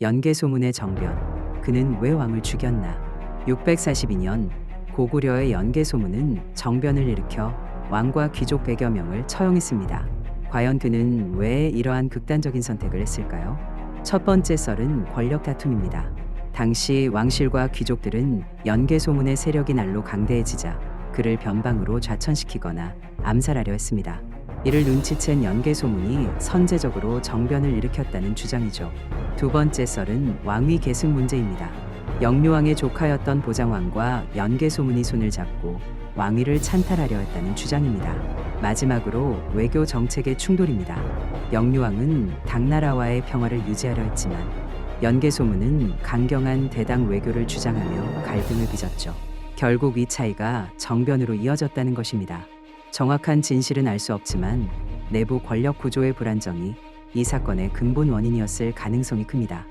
연개 소문의 정변. 그는 왜 왕을 죽였나? 642년 고구려의 연개 소문은 정변을 일으켜 왕과 귀족 100여 명을 처형했습니다. 과연 그는 왜 이러한 극단적인 선택을 했을까요? 첫 번째 썰은 권력 다툼입니다. 당시 왕실과 귀족들은 연개 소문의 세력이 날로 강대해지자 그를 변방으로 좌천시키거나 암살하려 했습니다. 이를 눈치챈 연개 소문이 선제적으로 정변을 일으켰다는 주장이죠. 두 번째 썰은 왕위 계승 문제입니다. 영묘왕의 조카였던 보장왕과 연개 소문이 손을 잡고 왕위를 찬탈하려 했다는 주장입니다. 마지막으로 외교 정책의 충돌입니다. 영유왕은 당나라와의 평화를 유지하려 했지만 연개 소문은 강경한 대당 외교를 주장하며 갈등을 빚었죠. 결국 이 차이가 정변으로 이어졌다는 것입니다. 정확한 진실은 알 수 없지만 내부 권력 구조의 불안정이 이 사건의 근본 원인이었을 가능성이 큽니다.